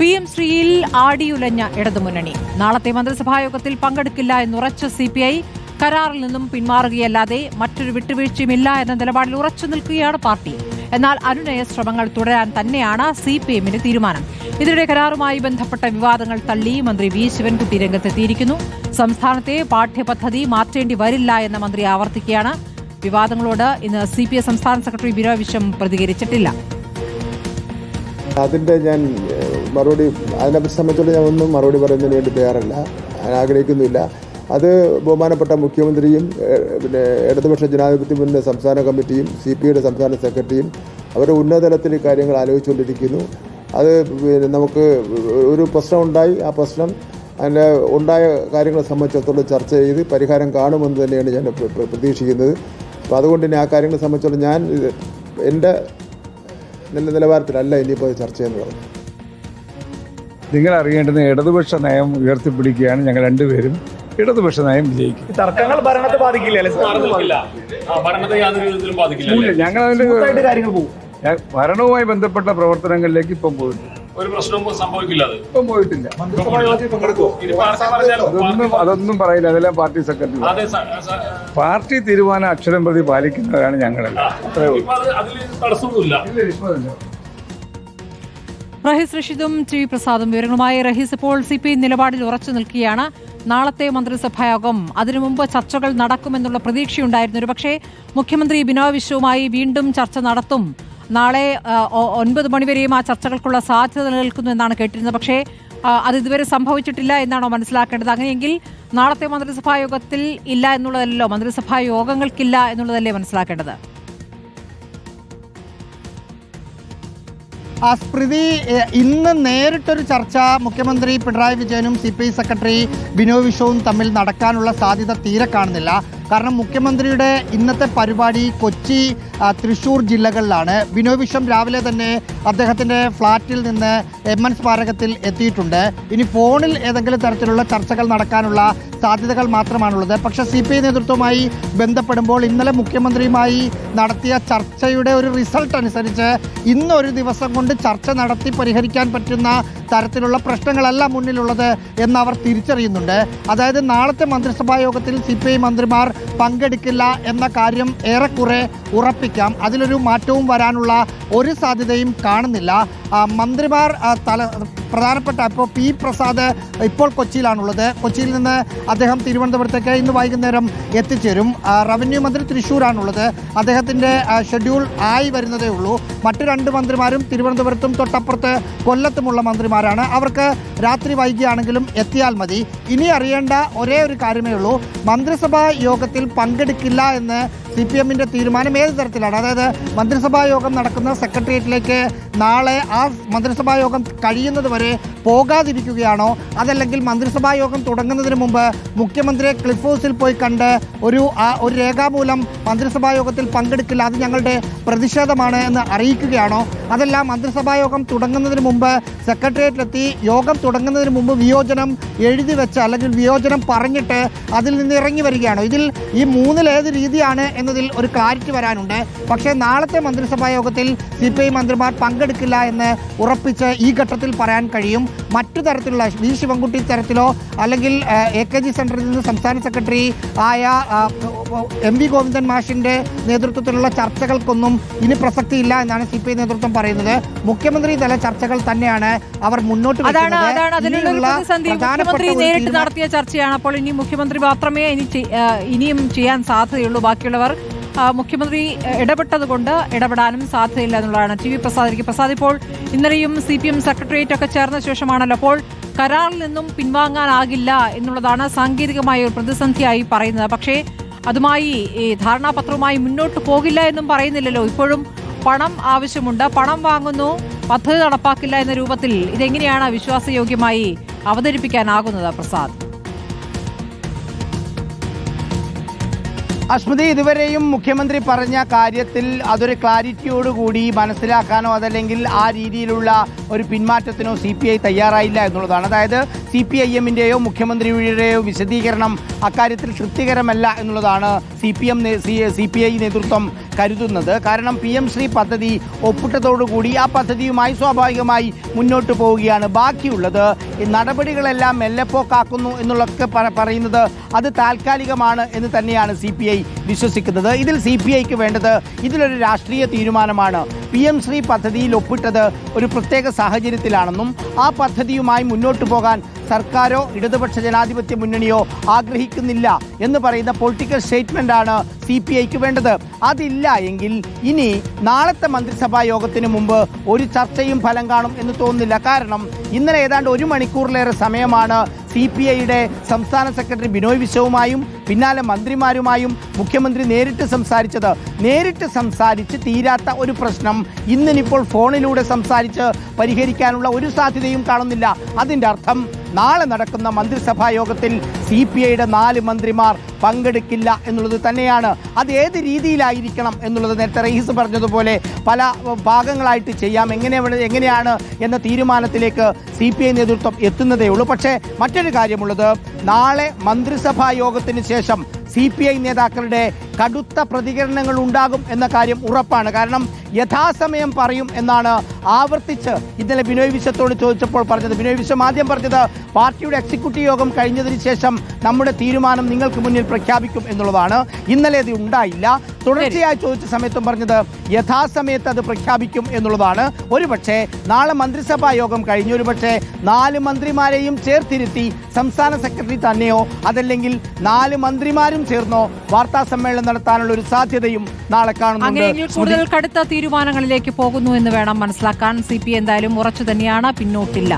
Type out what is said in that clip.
P M ശ്രീയിൽ ആടിയുലഞ്ഞ ഇടതുമുന്നണി. നാളത്തെ മന്ത്രിസഭായോഗത്തിൽ പങ്കെടുക്കില്ല എന്നുറച്ച സി പി ഐ കരാറിൽ നിന്നും പിന്മാറുകയല്ലാതെ മറ്റൊരു വിട്ടുവീഴ്ചയുമില്ല എന്ന നിലപാടിൽ ഉറച്ചു നിൽക്കുകയാണ് പാർട്ടി. എന്നാൽ അനുനയ ശ്രമങ്ങൾ തുടരാൻ തന്നെയാണ് സി പി എമ്മിന്റെ തീരുമാനം. ഇതിനിടെ കരാറുമായി ബന്ധപ്പെട്ട വിവാദങ്ങൾ തള്ളി മന്ത്രി വി ശിവൻകുട്ടി രംഗത്തെത്തിയിരിക്കുന്നു. സംസ്ഥാനത്തെ പാഠ്യപദ്ധതി മാറ്റേണ്ടി വരില്ല എന്ന മന്ത്രി ആവർത്തിക്കുകയാണ്. വിവാദങ്ങളോട് ഇന്ന് സി പി ഐ സംസ്ഥാന സെക്രട്ടറി ബിനോയ് വിശ്വം പ്രതികരിച്ചിട്ടില്ല. അതിന്റെ ഞാൻ മറുപടി അതിനെ സംബന്ധിച്ചുള്ള ഞാൻ ഒന്നും മറുപടി പറയുന്നതിന് വേണ്ടി തയ്യാറല്ല. ആഗ്രഹിക്കുന്നില്ല. അത് ബഹുമാനപ്പെട്ട മുഖ്യമന്ത്രിയും പിന്നെ ഇടതുപക്ഷ ജനാധിപത്യ മുന്നേ സംസ്ഥാന കമ്മിറ്റിയും സി പി ഐയുടെ സംസ്ഥാന സെക്രട്ടറിയും അവരുടെ ഉന്നതതലത്തിൽ കാര്യങ്ങൾ ആലോചിച്ചുകൊണ്ടിരിക്കുന്നു. അത് പിന്നെ നമുക്ക് ഒരു പ്രശ്നം ഉണ്ടായി. ആ പ്രശ്നം അതിന്റെ ഉണ്ടായ കാര്യങ്ങളെ സംബന്ധിച്ചിടത്തോളം ചർച്ച ചെയ്ത് പരിഹാരം കാണുമെന്ന് തന്നെയാണ് ഞാൻ പ്ര- പ്ര- പ്രതീക്ഷിക്കുന്നത്. അപ്പോൾ അതുകൊണ്ട് തന്നെ ആ കാര്യങ്ങളെ സംബന്ധിച്ചിടത്തോളം ഞാൻ എന്റെ നില നിലവാരത്തിലല്ല ഇനിയിപ്പോൾ ചർച്ച ചെയ്യുന്നത്. നിങ്ങൾ അറിയേണ്ടുന്ന ഇടതുപക്ഷ നയം ഉയർത്തിപ്പിടിക്കുകയാണ് ഞങ്ങൾ രണ്ടുപേരും ഇടതുപക്ഷ നയം വിജയിക്കും. തർക്കങ്ങൾ ഭരണത്തെ ബാധിക്കില്ല? ഞങ്ങൾ അതിന്റെ കാര്യങ്ങൾ പോകും ഞാൻ- ഭരണവുമായി ബന്ധപ്പെട്ട പ്രവർത്തനങ്ങളിലേക്ക് ഇപ്പം പോയിട്ടില്ല. ഒരു പ്രശ്നവും സംഭവിക്കില്ല അത്. ഇപ്പം പോയിട്ടില്ല. അതൊന്നും അതൊന്നും പറയില്ല. അതെല്ലാം പാർട്ടി സെക്രട്ടറി പാർട്ടി തീരുമാനം അക്ഷരം പ്രതി പാലിക്കുന്നവരാണ് ഞങ്ങളെല്ലാം. അത്രേ ഉള്ളൂ. ഇല്ല, ഇപ്പൊ. റഹീസ് റഷീദും ടി പ്രസാദും വിവരങ്ങളുമായി. റഹീസ് ഇപ്പോൾ സി പി നിലപാടിൽ ഉറച്ചു നിൽക്കുകയാണ്. നാളത്തെ മന്ത്രിസഭായോഗം. അതിനു മുമ്പ് ചർച്ചകൾ നടക്കുമെന്നുള്ള പ്രതീക്ഷയുണ്ടായിരുന്നു. ഒരുപക്ഷെ മുഖ്യമന്ത്രി ബിനോയ് വിശ്വവുമായി വീണ്ടും ചർച്ച നടത്തും. നാളെ ഒൻപത് മണിവരെയും ആ ചർച്ചകൾക്കുള്ള സാധ്യത നിലനിൽക്കുന്നു എന്നാണ് കേട്ടിരുന്നത്. പക്ഷേ അത് ഇതുവരെ സംഭവിച്ചിട്ടില്ല എന്നാണോ മനസ്സിലാക്കേണ്ടത്? അങ്ങനെയെങ്കിൽ നാളത്തെ മന്ത്രിസഭാ യോഗത്തിൽ ഇല്ല എന്നുള്ളതല്ലോ മന്ത്രിസഭാ യോഗങ്ങൾക്കില്ല എന്നുള്ളതല്ലേ മനസ്സിലാക്കേണ്ടത്? ആ സ്മൃതി ഇന്ന് നേരിട്ടൊരു ചർച്ച മുഖ്യമന്ത്രി പിണറായി വിജയനും C P I secretary Binoy വിശ്വവും തമ്മിൽ നടക്കാനുള്ള സാധ്യത തീരെ കാണുന്നില്ല. കാരണം മുഖ്യമന്ത്രിയുടെ ഇന്നത്തെ പരിപാടി കൊച്ചി തൃശ്ശൂർ ജില്ലകളിലാണ്. ബിനോ വിശ്വം രാവിലെ തന്നെ അദ്ദേഹത്തിന്റെ ഫ്ളാറ്റിൽ നിന്ന് എം എൻ സ്മാരകത്തിൽ എത്തിയിട്ടുണ്ട്. ഇനി ഫോണിൽ ഏതെങ്കിലും തരത്തിലുള്ള ചർച്ചകൾ നടക്കാനുള്ള സാധ്യതകൾ മാത്രമാണുള്ളത്. പക്ഷേ സി പി ഐ നേതൃത്വവുമായി ബന്ധപ്പെടുമ്പോൾ ഇന്നലെ മുഖ്യമന്ത്രിയുമായി നടത്തിയ ചർച്ചയുടെ ഒരു റിസൾട്ട് അനുസരിച്ച് ഇന്നൊരു ദിവസം കൊണ്ട് ചർച്ച നടത്തി പരിഹരിക്കാൻ പറ്റുന്ന തരത്തിലുള്ള പ്രശ്നങ്ങളല്ല മുന്നിലുള്ളത് എന്ന് അവർ തിരിച്ചറിയുന്നുണ്ട്. അതായത് നാളത്തെ മന്ത്രിസഭാ യോഗത്തിൽ സി പി ഐ മന്ത്രിമാർ പങ്കെടുക്കില്ല എന്ന കാര്യം ഏറെക്കുറെ ഉറപ്പിക്കാം. അതിലൊരു മാറ്റവും വരാനുള്ള ഒരു സാധ്യതയും കാണുന്നില്ല. മന്ത്രിമാർ തല പ്രധാനപ്പെട്ട ഇപ്പോൾ പി പ്രസാദ് ഇപ്പോൾ കൊച്ചിയിലാണുള്ളത്. കൊച്ചിയിൽ നിന്ന് അദ്ദേഹം തിരുവനന്തപുരത്തേക്ക് ഇന്ന് വൈകുന്നേരം എത്തിച്ചേരും. റവന്യൂ മന്ത്രി തൃശ്ശൂരാണുള്ളത് അദ്ദേഹത്തിന്റെ ഷെഡ്യൂൾ ആയി വരുന്നതേ ഉള്ളൂ. മറ്റു രണ്ട് മന്ത്രിമാരും തിരുവനന്തപുരത്തും തൊട്ടപ്പുറത്ത് കൊല്ലത്തുമുള്ള മന്ത്രിമാരാണ്. അവർക്ക് രാത്രി വൈകിയാണെങ്കിലും എത്തിയാൽ മതി. ഇനി അറിയേണ്ട ഒരേ ഒരു കാര്യമേ ഉള്ളൂ. മന്ത്രിസഭാ യോഗത്തിൽ പങ്കെടുക്കില്ല എന്ന് സി പി എമ്മിന്റെ തീരുമാനം ഏത് തരത്തിലാണ്? അതായത് മന്ത്രിസഭാ യോഗം നടക്കുന്ന സെക്രട്ടേറിയറ്റിലേക്ക് നാളെ ആ മന്ത്രിസഭാ യോഗം കഴിയുന്നത് വരെ പോകാതിരിക്കുകയാണോ? അതല്ലെങ്കിൽ മന്ത്രിസഭാ യോഗം തുടങ്ങുന്നതിന് മുമ്പ് മുഖ്യമന്ത്രിയെ ക്ലിഫ് ഹൗസിൽ പോയി കണ്ട് ഒരു ഒരു രേഖാമൂലം മന്ത്രിസഭാ യോഗത്തിൽ പങ്കെടുക്കില്ല അത് ഞങ്ങളുടെ പ്രതിഷേധമാണ് എന്ന് അറിയിക്കുകയാണോ? അതല്ല മന്ത്രിസഭാ യോഗം തുടങ്ങുന്നതിന് മുമ്പ് സെക്രട്ടേറിയറ്റിലെത്തി യോഗം തുടങ്ങുന്നതിന് മുമ്പ് വിയോജനം എഴുതി വെച്ച് അല്ലെങ്കിൽ വിയോജനം പറഞ്ഞിട്ട് അതിൽ നിന്ന് ഇറങ്ങി വരികയാണോ? ഇതിൽ ഈ മൂന്നിലേത് രീതിയാണ് എന്നതിൽ ഒരു ക്ലാരിറ്റി വരാനുണ്ട്. പക്ഷേ നാളത്തെ മന്ത്രിസഭാ യോഗത്തിൽ സി പി ഐ മന്ത്രിമാർ പങ്കെടുക്കില്ല എന്ന് ഉറപ്പിച്ച് ഈ ഘട്ടത്തിൽ പറയാൻ കഴിയും. മറ്റു തരത്തിലുള്ള വി ശിവൻകുട്ടി തരത്തിലോ അല്ലെങ്കിൽ എ കെ ജി സെന്ററിൽ നിന്ന് സംസ്ഥാന സെക്രട്ടറി ആയ എം വി ഗോവിന്ദൻ മാഷിന്റെ നേതൃത്വത്തിലുള്ള ചർച്ചകൾക്കൊന്നും ഇനി പ്രസക്തിയില്ല എന്നാണ് സി പി ഐ നേതൃത്വം പറയുന്നത്. മുഖ്യമന്ത്രി തല ചർച്ചകൾ തന്നെയാണ് അവർ മുന്നോട്ട് മുഖ്യമന്ത്രി നേരിട്ട് നടത്തിയ ചർച്ചയാണ്. അപ്പോൾ ഇനി മുഖ്യമന്ത്രി മാത്രമേ ഇനി ഇനിയും ചെയ്യാൻ സാധ്യതയുള്ളൂ. ബാക്കിയുള്ളവർ മുഖ്യമന്ത്രി ആ, ഇടപെട്ടത് കൊണ്ട് ഇടപെടാനും സാധ്യതയില്ല എന്നുള്ളതാണ് ടി വി പ്രസാദ് പ്രസാദ് ഇപ്പോൾ ഇന്നലെയും സി പി എം സെക്രട്ടേറിയറ്റ് ഒക്കെ ചേർന്ന ശേഷമാണല്ലോ. അപ്പോൾ കരാറിൽ നിന്നും പിൻവാങ്ങാനാകില്ല എന്നുള്ളതാണ് സാങ്കേതികമായ ഒരു പ്രതിസന്ധിയായി പറയുന്നത്. പക്ഷേ അതുമായി ഈ ധാരണാപത്രവുമായി മുന്നോട്ട് പോകില്ല എന്നും പറയുന്നില്ലല്ലോ. ഇപ്പോഴും പണം ആവശ്യമുണ്ട്. പണം വാങ്ങുന്നു. പദ്ധതി നടപ്പാക്കില്ല എന്ന രൂപത്തിൽ ഇതെങ്ങനെയാണ് വിശ്വാസയോഗ്യമായി അവതരിപ്പിക്കാനാകുന്നത് പ്രസാദ്? അസ്മൃതി ഇതുവരെയും മുഖ്യമന്ത്രി പറഞ്ഞ കാര്യത്തിൽ അതൊരു ക്ലാരിറ്റിയോടുകൂടി മനസ്സിലാക്കാനോ അതല്ലെങ്കിൽ ആ രീതിയിലുള്ള ഒരു പിന്മാറ്റത്തിനോ സി പി ഐ തയ്യാറായില്ല എന്നുള്ളതാണ്. അതായത് സി പി ഐ എമ്മിന്റെയോ മുഖ്യമന്ത്രിയുടെയോ വിശദീകരണം അക്കാര്യത്തിൽ തൃപ്തികരമല്ല എന്നുള്ളതാണ് C P M C P I നേതൃത്വം കരുതുന്നത്. കാരണം പി എം ശ്രീ പദ്ധതി ഒപ്പിട്ടതോടുകൂടി ആ പദ്ധതിയുമായി സ്വാഭാവികമായി മുന്നോട്ട് പോവുകയാണ് ബാക്കിയുള്ളത്. നടപടികളെല്ലാം മെല്ലെപ്പോക്കാക്കുന്നു എന്നുള്ളതൊക്കെ പ- പറയുന്നത് അത് താൽക്കാലികമാണ് എന്ന് തന്നെയാണ് സി പി ഐ വിശ്വസിക്കുന്നത്. ഇതിൽ സി പി ഐക്ക് വേണ്ടത് ഇതിലൊരു രാഷ്ട്രീയ തീരുമാനമാണ്. പി എം ശ്രീ പദ്ധതിയിൽ ഒപ്പിട്ടത് ഒരു പ്രത്യേക സാഹചര്യത്തിലാണെന്നും ആ പദ്ധതിയുമായി മുന്നോട്ട് പോകാൻ സർക്കാരോ ഇടതുപക്ഷ ജനാധിപത്യ മുന്നണിയോ ആഗ്രഹിക്കുന്നില്ല എന്ന് പറയുന്ന പൊളിറ്റിക്കൽ സ്റ്റേറ്റ്മെന്റ് ആണ് സി പി ഐക്ക് വേണ്ടത്. അതില്ല എങ്കിൽ ഇനി നാളത്തെ മന്ത്രിസഭാ യോഗത്തിന് മുമ്പ് ഒരു ചർച്ചയും ഫലം കാണും എന്ന് തോന്നുന്നില്ല. കാരണം ഇന്നലെ ഏതാണ്ട് ഒരു മണിക്കൂറിലേറെ സമയമാണ് സി പി ഐയുടെ സംസ്ഥാന സെക്രട്ടറി ബിനോയ് വിശ്വവുമായും പിന്നാലെ മന്ത്രിമാരുമായും മുഖ്യമന്ത്രി നേരിട്ട് സംസാരിച്ചത്. നേരിട്ട് സംസാരിച്ച് തീരാത്ത ഒരു പ്രശ്നം ഇന്നിനിപ്പോൾ ഫോണിലൂടെ സംസാരിച്ച് പരിഹരിക്കാനുള്ള ഒരു സാധ്യതയും കാണുന്നില്ല. അതിന്റെ അർത്ഥം നാളെ നടക്കുന്ന മന്ത്രിസഭാ യോഗത്തിൽ സി പി ഐയുടെ നാല് മന്ത്രിമാർ പങ്കെടുക്കില്ല എന്നുള്ളത് തന്നെയാണ്. അത് ഏത് രീതിയിലായിരിക്കണം എന്നുള്ളത് നേരത്തെ റഹീസ് പറഞ്ഞതുപോലെ പല ഭാഗങ്ങളായിട്ട് ചെയ്യാം. എങ്ങനെ എങ്ങനെയാണ് എന്ന തീരുമാനത്തിലേക്ക് സി പി ഐ നേതൃത്വം എത്തുന്നതേ ഉള്ളൂ. പക്ഷേ മറ്റൊരു കാര്യമുള്ളത് നാളെ മന്ത്രിസഭാ യോഗത്തിന് ശേഷം സി പി ഐ നേതാക്കളുടെ കടുത്ത പ്രതികരണങ്ങൾ ഉണ്ടാകും എന്ന കാര്യം ഉറപ്പാണ്. കാരണം യഥാസമയം പറയും എന്നാണ് ആവർത്തിച്ച് ഇന്നലെ ബിനോയ് വിശ്വത്തോട് ചോദിച്ചപ്പോൾ പറഞ്ഞത്. ബിനോയ് വിശ്വം ആദ്യം പറഞ്ഞത് പാർട്ടിയുടെ എക്സിക്യൂട്ടീവ് യോഗം കഴിഞ്ഞതിന് ശേഷം നമ്മുടെ തീരുമാനം നിങ്ങൾക്ക് മുന്നിൽ പ്രഖ്യാപിക്കും എന്നുള്ളതാണ്. ഇന്നലെ അത് ഉണ്ടായില്ല. തുടർച്ചയായി ചോദിച്ച സമയത്തും പറഞ്ഞത് യഥാസമയത്ത് അത് പ്രഖ്യാപിക്കും എന്നുള്ളതാണ്. ഒരുപക്ഷെ നാളെ മന്ത്രിസഭാ യോഗം കഴിഞ്ഞു. ഒരുപക്ഷെ നാല് മന്ത്രിമാരെയും ചേർത്തിരുത്തി സംസ്ഥാന സെക്രട്ടറി തന്നെയോ അതല്ലെങ്കിൽ നാല് മന്ത്രിമാരും ചേർന്നോ വാർത്താ സമ്മേളനം നടത്താനുള്ള ഒരു സാധ്യതയും നാളെ കാണുന്നുണ്ട്. കൂടുതൽ കടുത്ത തീരുമാനങ്ങളിലേക്ക് പോകുന്നു എന്ന് വേണം മനസ്സിലാക്കാൻ. സി പി എന്തായാലും ഉറച്ചു തന്നെയാണ് പിന്നോട്ടില്ല.